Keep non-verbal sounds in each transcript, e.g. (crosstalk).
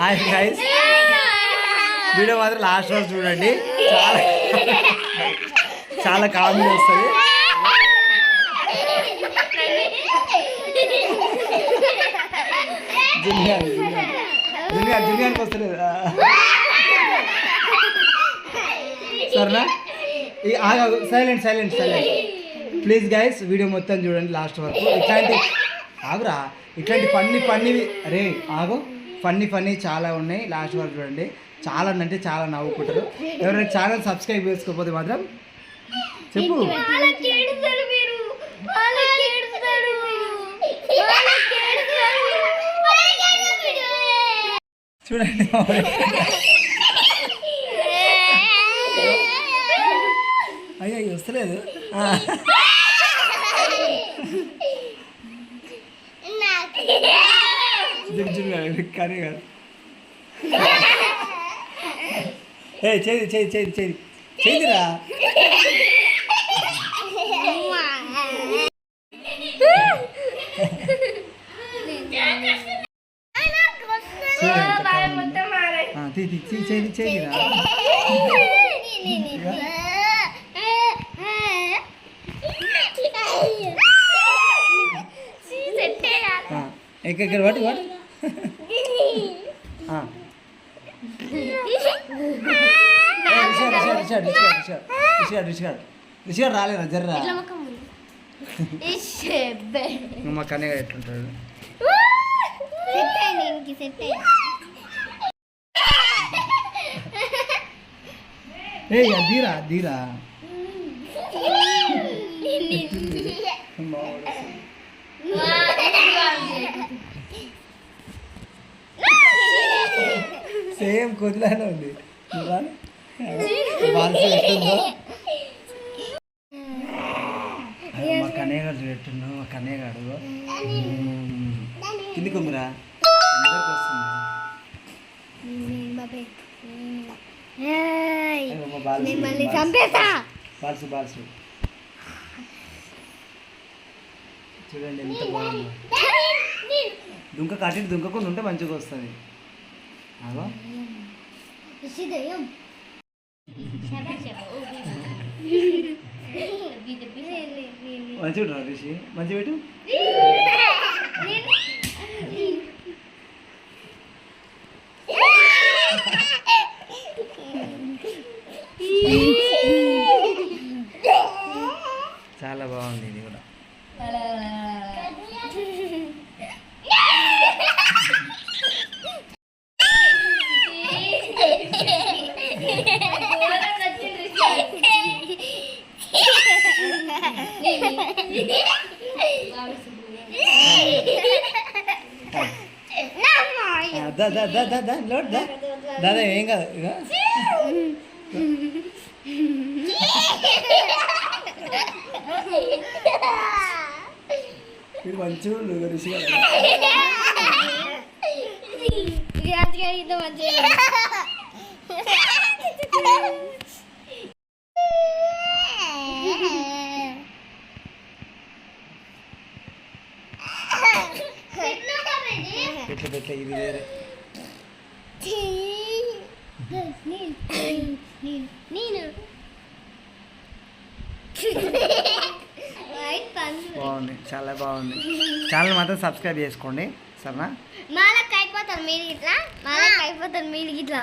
Hi guys video మాత్రం last రోజు చూడండి. చాలా చాలా కామెడీ వస్తుంది. జునియర్ జునియర్ జునియర్కి వస్తలేదు. సరేనా? Silent silent silent please guys video మొత్తం చూడండి లాస్ట్ వరకు. ఇట్లాంటి ఆగురా. ఇట్లాంటి పన్ని పన్నివి అరే ఆగు. ఫన్నీ ఫన్నీ చాలా ఉన్నాయి. లాస్ట్ వరకు చూడండి. చాలా అంటే చాలా నవ్వుకుంటారు. ఎవరైనా ఛానల్ సబ్స్క్రైబ్ చేసుకోకపోతే మాత్రం చెప్పు. చూడండి. అయ్యో వస్తలేదు. కానీ కాదు ఏ చేది చేది చేది చేది చేదిరా తీ చేది చేదిరా ఎక్కడ వాటి వాటి. రిషిగాడు రాలేదా? జర్రా మా కన్నయ్య ఎట్లుంటాడు ఏ దీరా దీరా సేమ్ కోతిలానే ఉంది మా కన్నయ్యగాడు పెట్టున్నావు మా కన్నయ్యగాడు. కింది కొమ్మరా అందరికి బాల్సు బాల్సు చూడండి ఎంత బాగుందో. దుంక కాటి దుంకకుండా ఉంటే మంచిగా వస్తుంది. దయ్యం మంచిగా రిషి? మంచి పెట్టు. (laughs) చాలా బాగుంది ఇది కూడా. దాదా ఏం కాదు మీరు మంచిగా ఉండు ఋషి మంచిగా పెట్టు పెట్ల ఇది వేరే. నేను బాగుంది చాలా బాగుంది. ఛానల్ మాత్రం సబ్స్క్రైబ్ చేసుకోండి సరేనా? మాలకు అయిపోతారు మీరు ఇట్లా మాలకు అయిపోతారు మీరు ఇట్లా.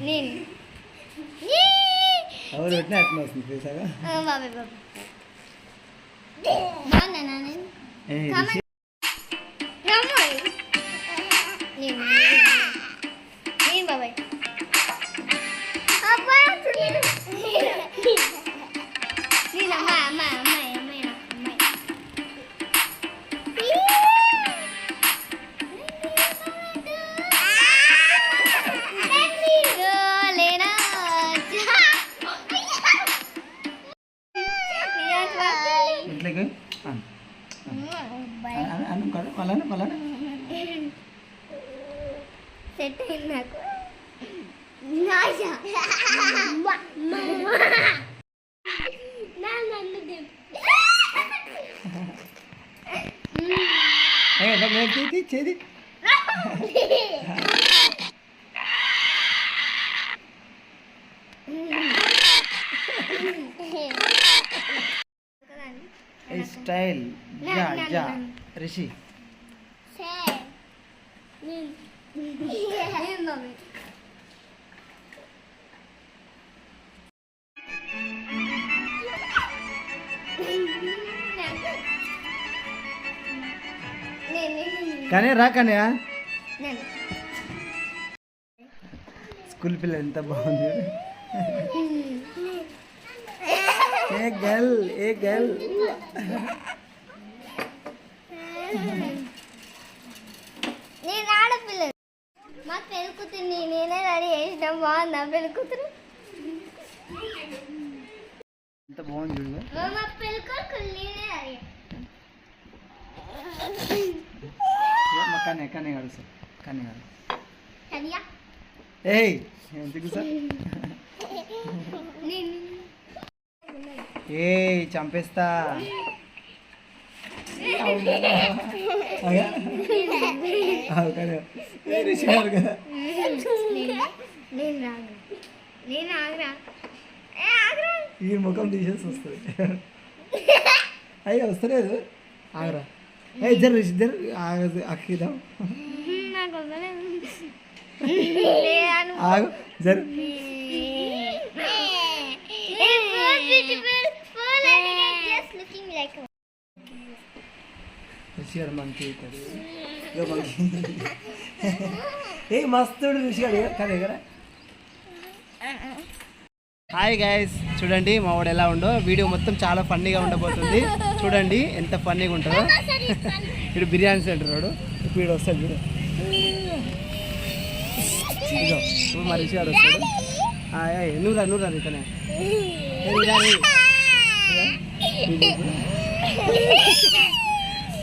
నేను ఎవరు పెట్టినా అట్లా వస్తుంది చూసాగా బాబాయ్ నేను బాబాయ్. మళ్ళా మళ్ళా సెట్ అయింది నాకు. (laughs) స్టైల్. రిషి. నేను కానీ రా కానీ స్కూల్ పిల్ల ఎంత బాగుంది. ఏ గర్ల్ ఏ గర్ల్. (laughs) (laughs) బాగుందా పెళ్ళి కూతురు. ఎంత బాగుంది చూడు. కానీ కానీ కాదు సార్ కానీ కాదు. ఏయ్ ఎందుకు సార్? చంపేస్తా. ఏ గారు కదా. నేను నేను రాగు నేను ఆగరా. ఏ ఆగరా. ఈ ముఖం తీసేసి వస్తుంది. అయ్యో వస్తలేదు. ఆగరా. ఏ ఇద్దరు రిషి ఇద్దరు ఆగదు అక్కిదాం నాకు వదలేదు లేను (laughs) ఆగు జరు. రిషి గారు మంచి అవుతాడు ఇగో మంచి ఏ మస్తుడు రిషి గారు కదా కదా హాయ్ గైస్ చూడండి మా వాడు ఎలా ఉండో వీడియో మొత్తం చాలా ఫన్నీగా ఉండబోతుంది. చూడండి ఎంత ఫన్నీగా ఉంటుందో. ఇప్పుడు బిర్యానీ సెంటర్ వాడు వీడు వస్తాడు చూడు. రిషి గారు వస్తాడు నువ్వు రా నువ్వు రా ఇతనే నువ్వు.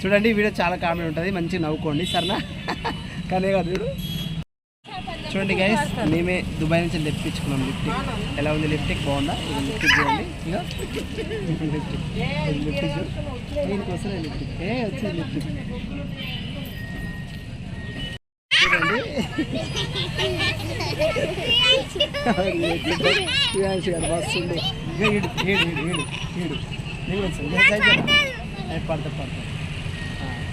చూడండి వీడియో చాలా కామెడీ ఉంటుంది. మంచిగా నవ్వుకోండి సరేనా? కానీ కాదు చూడండి గైస్ మేమే దుబాయ్ నుంచి తెప్పించుకున్నాం లిప్టిక్ ఎలా ఉంది లిప్టిక్ బాగుందా? ఇది లిప్టిక్ చూడండి. ఇక లిప్టిక్ ఇది లిప్టిక్ చూడు. దీనికి వస్తుంది లిప్టిక్ ఏ వచ్చింది లిప్టిక్ చూడండి. వస్తుంది పడతా పడతా.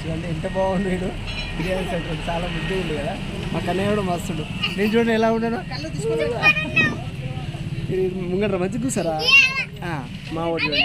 చూడండి ఎంత బాగుండు వీడు బిర్యానీ సెంటర్ చాలా ముద్దు ఉంది కదా. మా కన్నయ్య కూడా మస్తుడు నేను చూడండి ఎలా ఉన్నాను ముంగట మంచి కూసారా మా ఊరు చూడండి.